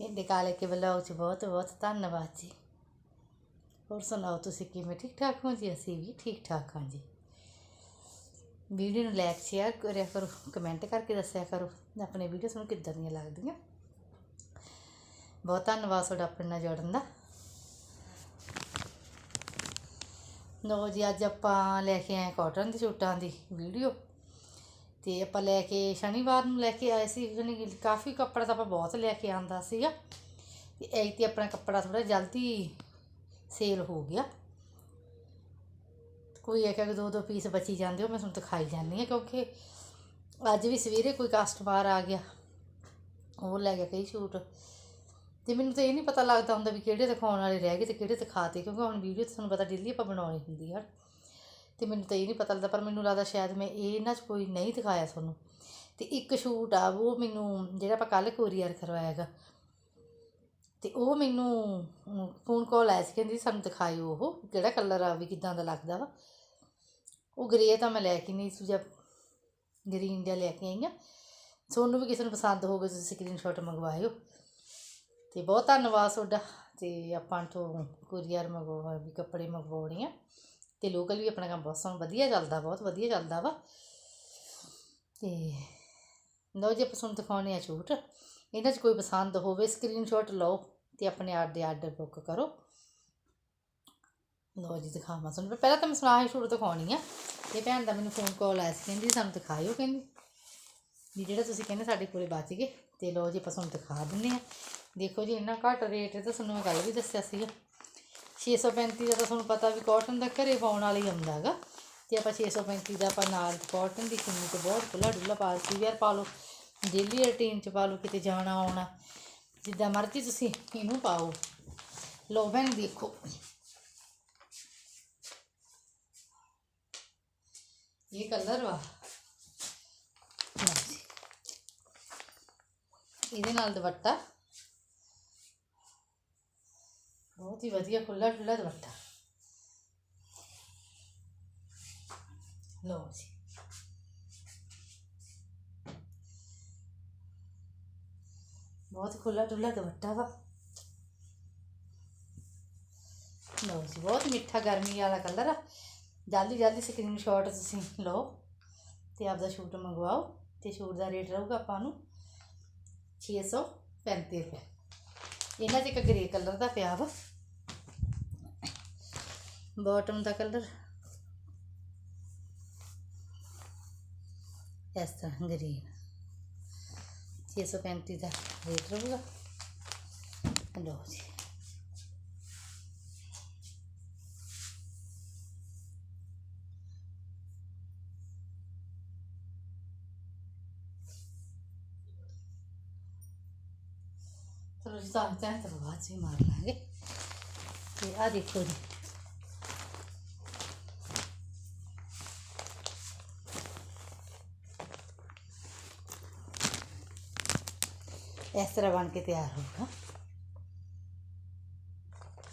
ਪਿੰਡ ਕਾਲੇ ਕੇ ਬਲੌਗ ਚ ਬਹੁਤ ਬਹੁਤ ਧੰਨਵਾਦ ਜੀ। ਹੋਰ ਸੁਣਾਓ ਤੁਸੀਂ ਕਿਵੇਂ? ਠੀਕ ਠਾਕ ਹੋ ਜੀ? ਅਸੀਂ ਵੀ ਠੀਕ ਠਾਕ ਹਾਂ ਜੀ। ਵੀਡੀਓ ਨੂੰ ਲਾਈਕ ਸ਼ੇਅਰ ਕਰਿਆ ਕਰੋ ਕਮੈਂਟ ਕਰਕੇ ਦੱਸਿਆ ਕਰੋ, ਆਪਣੇ ਵੀਡੀਓ ਤੁਹਾਨੂੰ ਕਿੱਦਾਂ ਦੀਆਂ ਲੱਗਦੀਆਂ। ਬਹੁਤ ਧੰਨਵਾਦ ਤੁਹਾਡਾ ਆਪਣੇ ਨਾਲ ਜੁੜਨ ਦਾ। ਲੋ ਜੀ, ਅੱਜ ਆਪਾਂ ਲੈ ਕੇ ਆਏ ਕਾਟਨ ਦੇ ਸੂਟਾਂ ਦੀ ਵੀਡੀਓ ਤੇ ਆਪਾਂ ਲੈ ਕੇ ਸ਼ਨੀਵਾਰ ਨੂੰ ਲੈ ਕੇ ਆਏ ਸੀ, ਜਾਣੀ ਕਾਫੀ ਕੱਪੜਾ ਤਾਂ ਆਪਾਂ ਬਹੁਤ ਲੈ ਕੇ ਆਂਦਾ ਸੀਗਾ। ਤੇ ਐ ਤੇ ਆਪਣਾ ਕੱਪੜਾ ਥੋੜਾ ਜਲਦੀ ਸੇਲ ਹੋ ਗਿਆ। ਕੋਈ ਇੱਕ ਇੱਕ ਦੋ ਦੋ ਪੀਸ ਬਚੀ ਜਾਂਦੇ, ਉਹ ਮੈਂ ਤੁਹਾਨੂੰ ਦਿਖਾਈ ਜਾਂਦੀ ਹਾਂ ਕਿਉਂਕਿ ਅੱਜ ਵੀ ਸਵੇਰੇ ਕੋਈ ਕਸਟਮਰ ਆ ਗਿਆ। ਉਹ ਲੈ ਗਿਆ ਕਈ ਸੂਟ। ਤੇ ਮੈਨੂੰ ਤਾਂ ਇਹ ਨਹੀਂ ਪਤਾ ਲੱਗਦਾ ਹੁੰਦਾ ਵੀ ਕਿਹੜੇ ਦਿਖਾਉਣ ਵਾਲੇ ਰਹਿ ਗਏ ਤੇ ਕਿਹੜੇ ਦਿਖਾਤੇ ਕਿਉਂਕਿ ਹੁਣ ਵੀਡੀਓ ਤੁਹਾਨੂੰ ਪਤਾ ਡੇਲੀ ਆਪਾਂ ਬਣਾਉਣੀ ਹੁੰਦੀ ਆ। ਤੇ ਮੈਨੂੰ ਤਾਂ ਇਹ ਨਹੀਂ ਪਤਾ ਲੱਗਦਾ, ਪਰ ਮੈਨੂੰ ਲੱਗਦਾ ਸ਼ਾਇਦ ਮੈਂ ਇਹ ਇਹਨਾਂ 'ਚ ਕੋਈ ਨਹੀਂ ਦਿਖਾਇਆ ਤੁਹਾਨੂੰ। ਤੇ ਇੱਕ ਸ਼ੂਟ ਆ, ਉਹ ਮੈਨੂੰ ਜਿਹੜਾ ਆਪਾਂ ਕੱਲ ਕੋਰੀਅਰ ਹੈਗਾ, ਤੇ ਉਹ ਮੈਨੂੰ ਫੋਨ ਕਾਲ ਆਇਆ ਸੀ, ਕਹਿੰਦੀ ਸਾਨੂੰ ਦਿਖਾਇਓ ਉਹ, ਕਿਹੜਾ ਕਲਰ ਆ, ਵੀ ਕਿਦਾਂ ਦਾ ਲੱਗਦਾ ਵਾ। ਉਹ ਗ੍ਰੇ ਤਾਂ ਮੈਂ ਲੈ ਕੇ ਨਹੀਂ, ਸੁਜਾ ਗ੍ਰੀਨ ਜਿਹਾ ਲੈ ਕੇ ਆਈ ਆ। ਤੁਹਾਨੂੰ ਵੀ ਕਿਸੇ ਨੂੰ ਪਸੰਦ ਹੋਵੇ ਤੁਸੀਂ ਸਕਰੀਨਸ਼ਾਟ ਮੰਗਵਾਇਓ। ਤੇ ਬਹੁਤ ਧੰਨਵਾਦ ਤੁਹਾਡਾ, ਤੇ ਆਪਾਂ ਤੋਂ ਕੁਰੀਅਰ ਮੰਗਵਾ, ਵੀ ਕੱਪੜੇ ਮੰਗਵਾਉਣੇ ਆ। ਤੇ ਲੋਕਲ ਵੀ ਆਪਣਾ ਕੰਮ ਬਹੁਤ ਸੋਹਣਾ, ਵਧੀਆ ਚੱਲਦਾ, ਬਹੁਤ ਵਧੀਆ ਚੱਲਦਾ ਵਾ। ਤੇ ਲਓ ਜੀ, ਆਪਾਂ ਤੁਹਾਨੂੰ ਦਿਖਾਉਣੇ ਆ ਛੂਟ ਇਹਨਾਂ 'ਚ ਕੋਈ ਪਸੰਦ ਹੋਵੇ ਸਕਰੀਨਸ਼ਾਟ ਲਓ ਤੇ ਆਪਣੇ ਆਰਡਰ ਦੇ ਆਰਡਰ ਬੁੱਕ ਕਰੋ। ਲਓ ਜੀ, ਦਿਖਾਵਾਂ ਤੁਹਾਨੂੰ। ਪਹਿਲਾਂ ਤਾਂ ਮੈਂ ਸੁਣਾ ਹੀ ਸ਼ੂਟ ਦਿਖਾਉਣੀ ਆ। ਇਹ ਭੈਣ ਦਾ ਮੈਨੂੰ ਫੋਨ ਕਾਲ ਆਇਆ ਸੀ, ਕਹਿੰਦੀ ਸਾਨੂੰ ਦਿਖਾਇਓ, ਕਹਿੰਦੀ। ਵੀ ਜਿਹੜਾ ਤੁਸੀਂ ਕਹਿੰਦੇ ਸਾਡੇ ਕੋਲੇ ਬਚ ਗਏ। ਤੇ ਲਓ ਜੀ, ਆਪਾਂ ਤੁਹਾਨੂੰ ਦਿਖਾ ਦਿੰਨੇ ਆ ਦੇਖੋ ਜੀ, ਇੰਨਾ ਘੱਟ ਰੇਟ ਹੈ ਤਾਂ ਤੁਹਾਨੂੰ ਮੈਂ ਗੱਲ ਵੀ ਦੱਸਿਆ ਸੀਗਾ। 635 ਦਾ ਤਾਂ ਤੁਹਾਨੂੰ ਪਤਾ ਵੀ ਕਾਟਨ ਦਾ ਘਰੇ ਪਾਉਣ ਵਾਲਾ ਹੀ ਆਉਂਦਾ ਹੈਗਾ। ਤੇ ਆਪਾਂ 635 ਦਾ ਆਪਾਂ ਨਾਲ ਕਾਟਨ ਦੀ ਕਿੰਨੀ ਤੇ ਬਹੁਤ ਖੁੱਲਾ ਡੁੱਲਾ ਪਾ ਸੀ ਵੀਰ ਪਾ ਲਓ। ਡੇਲੀ ਰੂਟੀਨ ਚ ਪਾ ਲਓ, ਕਿਤੇ ਜਾਣਾ ਆਉਣਾ। ਜਿੱਦਾਂ ਮਰਜ਼ੀ ਤੁਸੀਂ ਇਹਨੂੰ ਪਾਓ। ਲੋ ਭੈਣ ਦੇਖੋ। ਇਹ ਕਲਰ ਵਾ। ਇਹਦੇ ਨਾਲ ਦੁਪੱਟਾ। ਬਹੁਤ ਹੀ ਵਧੀਆ ਖੁੱਲਾ ਡੁੱਲਾ ਦੁਪੱਟਾ। ਲਓ ਜੀ। ਬਹੁਤ ਖੁੱਲਾ ਡੁੱਲਾ ਦੁਪੱਟਾ ਵਾ। ਲਓ ਜੀ, ਬਹੁਤ ਮਿੱਠਾ ਗਰਮੀ ਵਾਲਾ ਕਲਰ ਆ। ਜਲਦੀ ਜਲਦੀ ਸਕਰੀਨਸ਼ਾਟ ਤੁਸੀਂ ਲਓ ਤੇ ਆਪਦਾ ਸ਼ੂਟ ਮੰਗਵਾਓ ਤੇ ਸ਼ੂਟ ਦਾ ਰੇਟ ਰਹੂਗਾ ਆਪਾਂ ਨੂੰ 635 ਰੁਪਏ। ਇਹਨਾਂ 'ਚ ਇੱਕ ਗ੍ਰੇ ਕਲਰ ਦਾ ਪਿਆ ਵਾ। ਬਾਟਮ ਦਾ ਕਲਰ ਇਸ ਤਰ੍ਹਾਂ ਗ੍ਰੀਨ 635 ਦਾ ਰੇਟ ਰਹੂਗਾ। ਲਓ ਜੀ। ਚਲੋ ਜੀ ਤਾਂ ਤਾਂ ਬਾਅਦ 'ਚ ਹੀ ਮਾਰ ਲਾਂਗੇ। ਤੇ ਆ ਦੇਖੋ ਜੀ। ਇਸ ਤਰ੍ਹਾਂ ਬਣ ਕੇ ਤਿਆਰ ਹੋਊਗਾ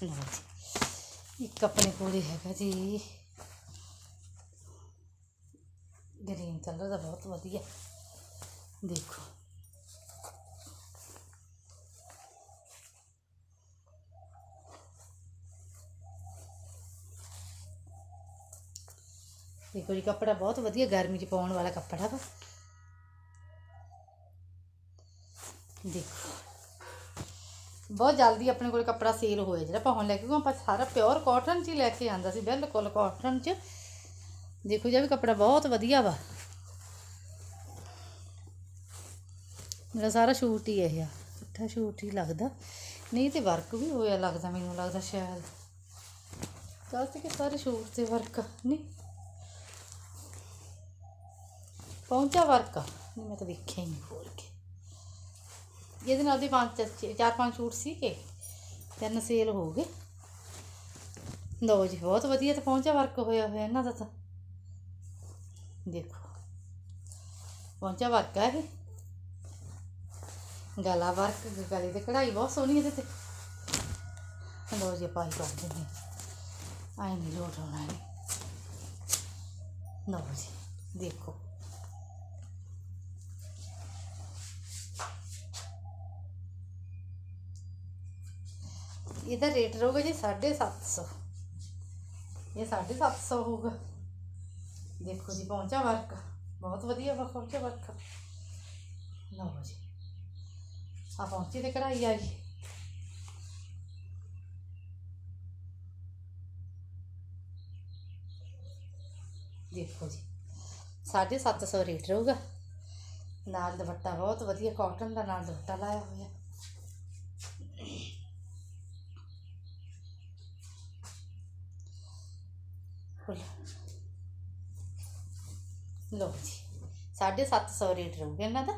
ਲਓ ਜੀ ਇੱਕ ਆਪਣੇ ਕੋਲ ਹੀ ਹੈਗਾ ਜੀ ਗ੍ਰੀਨ ਕਲਰ ਦਾ ਬਹੁਤ ਵਧੀਆ ਦੇਖੋ ਦੇਖੋ ਜੀ ਕੱਪੜਾ ਬਹੁਤ ਵਧੀਆ ਗਰਮੀ 'ਚ ਪਾਉਣ ਵਾਲਾ ਕੱਪੜਾ ਵਾ ਦੇਖੋ। ਬਹੁਤ ਜਲਦੀ ਆਪਣੇ ਕੋਲ ਕੱਪੜਾ ਸੇਲ ਹੋਇਆ ਜਿਹੜਾ ਆਪਾਂ ਹੁਣ ਲੈ ਕੇ ਗਏ ਆਪਾਂ ਸਾਰਾ ਪਿਓਰ ਕਾਟਨ 'ਚ ਹੀ ਲੈ ਕੇ ਆਂਦਾ ਸੀ, ਬਿਲਕੁਲ ਕਾਟਨ 'ਚ। ਦੇਖੋ ਜੀ ਵੀ ਕੱਪੜਾ ਬਹੁਤ ਵਧੀਆ ਵਾ। ਮੇਰਾ ਸਾਰਾ ਸ਼ੂਟ ਹੀ ਇਹ ਆ। ਇੱਥਾ ਸ਼ੂਟ ਹੀ ਲੱਗਦਾ। ਨਹੀਂ ਤੇ ਵਰਕ ਵੀ ਹੋਇਆ ਲੱਗਦਾ, ਮੈਨੂੰ ਲੱਗਦਾ ਸ਼ਾਇਦ। ਚੱਲ ਤੇ ਕਿ ਸਾਰੇ ਸ਼ੂਟ ਤੇ ਵਰਕ ਨਹੀਂ। ਪਹੁੰਚਾ ਵਰਕ ਨਹੀਂ, ਮੈਂ ਤਾਂ ਦੇਖਿਆ ਹੀ ਨਹੀਂ ਖੋਲ ਕੇ। ਇਹਦੇ ਨਾਲ ਦੇ ਪੰਜ ਚ- ਚਾਰ ਪੰਜ ਸੂਟ ਸੀਗੇ, ਤਿੰਨ ਸੇਲ ਹੋ ਗਏ। ਲਓ ਜੀ, ਬਹੁਤ ਵਧੀਆ ਤੇ ਪਹੁੰਚਾ ਵਰਕ ਹੋਇਆ ਹੋਇਆ ਇਹਨਾਂ ਦਾ ਤਾਂ। ਦੇਖੋ ਪਹੁੰਚਾ ਵਰਕ ਆ ਇਹ। ਗਲਾ ਵਰਕ ਗਲੇ ਤੇ ਕਢਾਈ ਬਹੁਤ ਸੋਹਣੀ ਇਹਦੇ ਤੇ। ਲਓ ਜੀ, ਆਪਾਂ ਹੀ ਕਰ ਦਿੰਦੇ ਹਾਂ। ਆਈ ਨਹੀਂ ਲੋਟ ਹੋਣਾ ਹੈ ਲਓ ਜੀ, ਦੇਖੋ। ਇਹਦਾ ਰੇਟ ਰਹੂਗਾ ਜੀ 750 ਇਹ 750 ਹੋਊਗਾ। ਦੇਖੋ ਜੀ ਪਹੁੰਚਾ ਵਰਕ ਬਹੁਤ ਵਧੀਆ ਵਾ ਪਹੁੰਚਾ ਵਰਕ ਲਓ ਜੀ। ਆ ਪਹੁੰਚੀ ਤੇ ਕਢਾਈ ਆ ਗਈ। ਦੇਖੋ ਜੀ 750 ਰੇਟ ਰਹੂਗਾ। ਨਾਲ ਦੁਪੱਟਾ ਬਹੁਤ ਵਧੀਆ ਕਾਟਨ ਦਾ ਨਾਲ ਦੁਪੱਟਾ ਲਾਇਆ ਹੋਇਆ। ਫੁੱਲ ਲਓ ਜੀ 750 ਰੇਟ ਰਹੂਗਾ ਇਹਨਾਂ ਦਾ।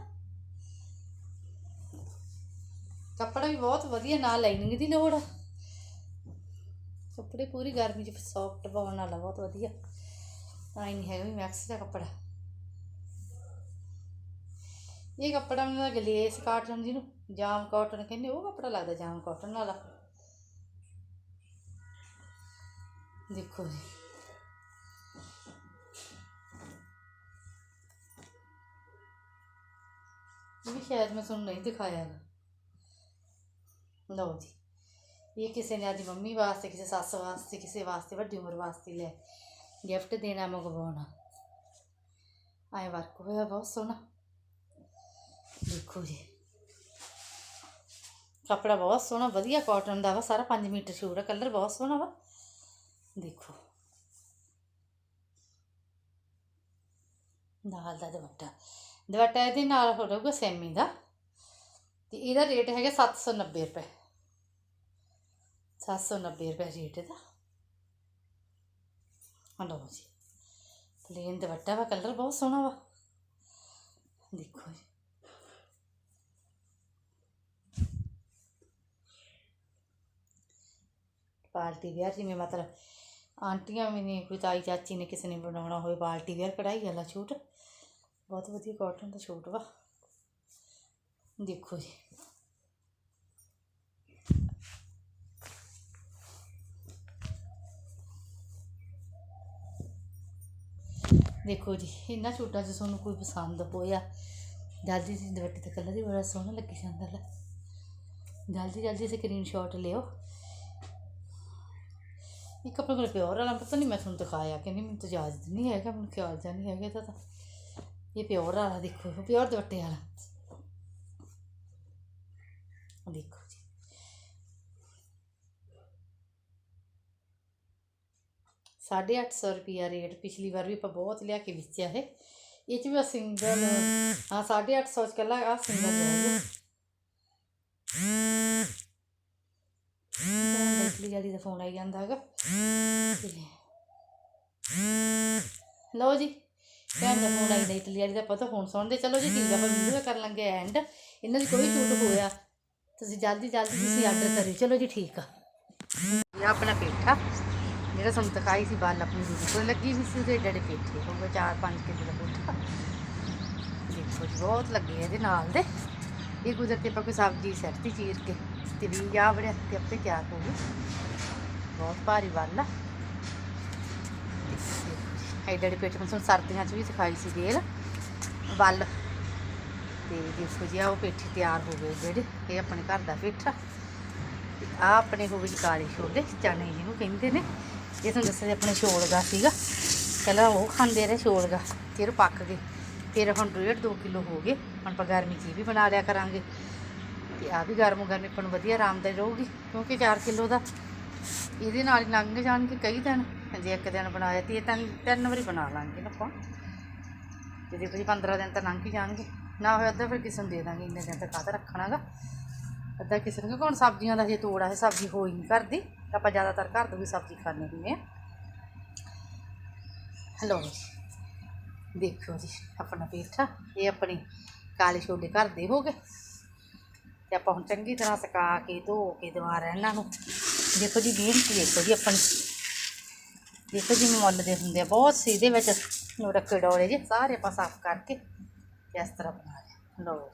ਕੱਪੜਾ ਵੀ ਬਹੁਤ ਵਧੀਆ ਨਾਲ ਲਾਈਨਿੰਗ ਦੀ ਲੋੜ ਆ। ਕੱਪੜੇ ਪੂਰੀ ਗਰਮੀ ਚ ਸੌਫਟ ਪਾਉਣ ਵਾਲਾ ਬਹੁਤ ਵਧੀਆ। ਆਈ ਨਹੀਂ ਹੈਗਾ ਵੀ ਮੈਕਸ ਦਾ ਕੱਪੜਾ। ਇਹ ਕੱਪੜਾ ਮੈਨੂੰ ਲੱਗਦਾ ਗਲੇਸ ਕਾਟਨ ਜਿਹਨੂੰ ਜਾਮ ਕਾਟਨ ਕਹਿੰਦੇ, ਉਹ ਕੱਪੜਾ ਲੱਗਦਾ ਜਾਮ ਕਾਟਨ ਵਾਲਾ। ਦੇਖੋ ਜੀ। ਵੀ ਸ਼ਾਇਦ ਮੈਂ ਤੁਹਾਨੂੰ ਨਹੀਂ ਦਿਖਾਇਆ ਗਾ ਲਓ ਜੀ। ਇਹ ਕਿਸੇ ਨੇ ਅੱਜ ਮੰਮੀ ਵਾਸਤੇ, ਕਿਸੇ ਸੱਸ ਵਾਸਤੇ, ਕਿਸੇ ਵਾਸਤੇ, ਵੱਡੀ ਉਮਰ ਵਾਸਤੇ ਲੈ ਗਿਫਟ ਦੇਣਾ, ਮੰਗਵਾਉਣਾ। ਆਏ ਵਰਕ ਹੋਇਆ, ਬਹੁਤ ਸੋਹਣਾ। ਦੇਖੋ ਜੀ। ਕੱਪੜਾ ਬਹੁਤ ਸੋਹਣਾ, ਵਧੀਆ ਕਾਟਨ ਦਾ ਵਾ, ਸਾਰਾ 5 ਮੀਟਰ ਸ਼ੂਟ ਆ ਕਲਰ ਬਹੁਤ ਸੋਹਣਾ ਵਾ। ਦੇਖੋ। ਨਾਲ ਦਾ ਦੁਪੱਟਾ। ਦੁਪੱਟਾ ਇਹਦੇ ਨਾਲ ਹੋ ਰਹੂਗਾ ਸੈਮੀ ਦਾ। ਤੇ ਇਹਦਾ ਰੇਟ ਹੈਗਾ 790 ਰੁਪਏ। 790 ਰੁਪਏ ਰੇਟ ਇਹਦਾ। ਲਓ ਜੀ ਪਲੇਨ ਦੁਪੱਟਾ ਵਾ ਕਲਰ ਬਹੁਤ ਸੋਹਣਾ ਵਾ। ਦੇਖੋ ਜੀ। ਪਾਰਟੀ ਵਿਆਹ ਜਿਵੇਂ ਮਤਲਬ ਆਂਟੀਆਂ ਵੀ ਨੇ, ਕੋਈ ਤਾਈ ਚਾਚੀ ਨੇ ਕਿਸੇ ਨੇ ਬਣਾਉਣਾ ਹੋਵੇ, ਪਾਰਟੀ ਵਿਆਹ ਕਢਾਈ ਵਾਲਾ ਛੂਟ ਬਹੁਤ ਵਧੀਆ ਕਾਟਨ ਦਾ ਸ਼ੂਟ ਵਾ। ਦੇਖੋ ਜੀ। ਦੇਖੋ ਜੀ, ਇਹਨਾਂ ਸ਼ੂਟਾਂ 'ਚ ਤੁਹਾਨੂੰ ਕੋਈ ਪਸੰਦ ਹੋਇਆ, ਜਲਦੀ ਸੀ ਦੁਪੱਟੇ ਦਾ ਕਲਰ ਹੀ ਬੜਾ ਸੋਹਣਾ ਲੱਗੀ ਜਾਂਦਾ ਲੈ ਜਲਦੀ ਜਲਦੀ ਸਕਰੀਨਸ਼ਾਟ ਲਿਓ। ਇਹ ਕੱਪੜਾ ਕੋਲ ਪਿਓਰ ਵਾਲਾ, ਪਤਾ ਨਹੀਂ ਮੈਂ ਤੁਹਾਨੂੰ ਦਿਖਾਇਆ ਕਿ ਨਹੀਂ, ਮੈਨੂੰ ਤਾਂ ਯਾਦ ਨਹੀਂ ਹੈਗਾ, ਮੈਨੂੰ ਖਿਆਲ ਜਾਂ ਨਹੀਂ ਹੈਗਾ ਇਹਦਾ ਤਾਂ। ਇਹ ਪਿਓਰ ਵਾਲਾ ਦੇਖੋ ਪਿਓਰ ਦੁਪੱਟੇ ਵਾਲਾ ਦੇਖੋ ਜੀ ਸਾਢੇ ਅੱਠ ਸੌ ਰੁਪਿਆ ਰੇਟ ਪਿਛਲੀ ਵਾਰ ਵੀ ਆਪਾਂ ਬਹੁਤ ਲਿਆ ਕੇ ਵੇਚਿਆ ਇਹ ਇਹ ਚ ਵੀ ਸਿੰਗਲ ਹਾਂ ਸਾਢੇ ਅੱਠ ਸੌ ਚ ਕੱਲਾ ਆ ਸਿੰਗਲ ਰਹਿ ਗਿਆ ਦੇਖਲੀ ਜਿਆਦੀ ਦਾ ਫੋਨ ਆਈ ਜਾਂਦਾ ਹੈਗਾ ਤੇ ਲਓ ਜੀ ਭੈਣ ਦਾ ਫੋਨ ਆਈ ਦਾ ਇਟਲੀ ਵਾਲੀ ਦਾ ਪਤਾ ਫੋਨ ਸੁਣਦੇ, ਚਲੋ ਜੀ ਠੀਕ ਆ, ਆਪਾਂ ਵੀਡੀਓ ਕਰ ਲਾਂਗੇ ਐਂਡ ਇਹਨਾਂ ਦੀ ਕੋਈ ਛੂਟ ਹੋਇਆ। ਤੁਸੀਂ ਜਲਦੀ ਜਲਦੀ ਤੁਸੀਂ ਆਰਡਰ ਕਰਿਓ। ਚਲੋ ਜੀ ਠੀਕ ਆ। ਇਹ ਆਪਣਾ ਪੇਠਾ। ਜਿਹੜਾ ਸਾਨੂੰ ਦਿਖਾਈ ਸੀ ਬਾਲ ਆਪਣੀ ਦੀਦੀ ਕੋਲ। ਲੱਗੀ ਵੀ ਸੀ ਉਹਦੇ ਡੜੇ ਪੇਠੇ ਹੋਊਗਾ 4-5 ਕਿਲੋ ਦਾ ਪੇਠਾ। ਦੇਖੋ ਜੀ, ਬਹੁਤ ਲੱਗੇ ਇਹਦੇ ਨਾਲ ਦੇ। ਇਹ ਕੁਦਰਤੀ ਆਪਾਂ ਕੋਈ ਸਬਜ਼ੀ ਸੱਟਤੀ ਚੀਰ ਕੇ ਤੇ ਵੀ ਆ ਬੜਿਆ ਤੇ ਆਪੇ ਤਿਆਰ ਹੋ ਗਈ ਬਹੁਤ ਭਾਰੀ ਵੱਲ ਐਡੇ ਐਡੇ ਪੇਠੇ ਮੈਂ ਤੁਹਾਨੂੰ ਸਰਦੀਆਂ 'ਚ ਵੀ ਸਿਖਾਈ ਸੀ ਗੇਲ। ਵੱਲ। ਤੇ ਦੇਖੋ ਜੀ ਆ ਉਹ ਪੇਠੀ ਤਿਆਰ ਹੋ ਗਏ ਜਿਹੜੇ, ਇਹ ਆਪਣੇ ਘਰ ਦਾ ਪੇਠਾ। ਤੇ ਆ ਆਪਣੇ ਹੋ ਗਏ ਜੀ ਕਾਲੇ ਛੋਲੇ, ਚਨੇ ਜਿਹਨੂੰ ਕਹਿੰਦੇ ਨੇ। ਇਹ ਤੁਹਾਨੂੰ ਦੱਸਿਆ ਸੀ ਆਪਣੇ ਛੋਲਗਾ ਸੀਗਾ। ਪਹਿਲਾਂ ਉਹ ਖਾਂਦੇ ਰਹੇ ਛੋਲਗਾ, ਫਿਰ ਪੱਕ ਗਏ। ਫਿਰ ਹੁਣ ਡੇਢ ਦੋ ਕਿਲੋ ਹੋ ਗਏ। ਹੁਣ ਆਪਾਂ ਗਰਮੀ 'ਚ ਇਹ ਵੀ ਬਣਾ ਲਿਆ ਕਰਾਂਗੇ। ਤੇ ਆ ਵੀ ਗਰਮ ਗਰਮੀ ਆਪਾਂ ਨੂੰ ਵਧੀਆ ਆਰਾਮਦਾਇਕ ਰਹੂਗੀ, ਕਿਉਂਕਿ 4 ਕਿਲੋ ਦਾ ਇਹਦੇ ਨਾਲ ਹੀ ਲੰਘ ਜਾਣਗੇ ਕਈ ਦਿਨ। ਜੇ ਇੱਕ ਦਿਨ ਬਣਾਇਆ ਤੇ ਇਹ ਤਿੰਨ ਤਿੰਨ ਵਾਰੀ ਬਣਾ ਲਾਂਗੇ ਨਾ ਆਪਾਂ ਤੇ ਦੇਖੋ ਜੀ 15 ਦਿਨ ਤਾਂ ਲੰਘ ਹੀ ਜਾਣਗੇ। ਨਾ ਹੋਇਆ ਅੱਧਾ ਫਿਰ ਕਿਸੇ ਨੂੰ ਦੇ ਦਾਂਗੇ, ਇੰਨੇ ਦਿਨ ਤੱਕ ਕਾਹਦਾ ਰੱਖਣਾਗਾ। ਅੱਧਾ ਕਿਸੇ ਨੂੰ ਕਿਉਂਕਿ ਹੁਣ ਸਬਜ਼ੀਆਂ ਦਾ ਜੇ ਤੋੜਾ ਹੈ ਸਬਜ਼ੀ ਹੋਈ ਨਹੀਂ ਘਰ ਦੀ ਆਪਾਂ ਜ਼ਿਆਦਾਤਰ ਘਰ ਦੀ ਵੀ ਸਬਜ਼ੀ ਖਾਂਦੇ ਹੁੰਦੇ ਆ। ਹਲੋ ਜੀ ਦੇਖੋ ਜੀ, ਆਪਣਾ ਪੇਠਾ ਇਹ ਆਪਣੀ ਕਾਲੇ ਛੋਲੇ ਘਰ ਦੇ ਹੋ ਗਏ। ਤੇ ਆਪਾਂ ਹੁਣ ਚੰਗੀ ਤਰ੍ਹਾਂ ਸੁਕਾ ਕੇ, ਧੋ ਕੇ ਦੁਬਾਰਾ ਇਹਨਾਂ ਨੂੰ। ਦੇਖੋ ਜੀ, ਮਿਹਨਤ ਦੇਖੋ ਜੀ ਆਪਣੀ। ਦੇਖੋ ਜਿਵੇਂ ਮੁੱਲ ਦੇ ਹੁੰਦੇ ਆ, ਬਹੁਤ ਸੀ, ਇਹਦੇ ਵਿੱਚ ਨੂੰ ਰੱਖੇ ਡੋਲੇ ਜੀ, ਸਾਰੇ ਆਪਾਂ ਸਾਫ਼ ਕਰਕੇ ਇਸ ਤਰ੍ਹਾਂ ਬਣਾ ਲਿਆ। ਲਓ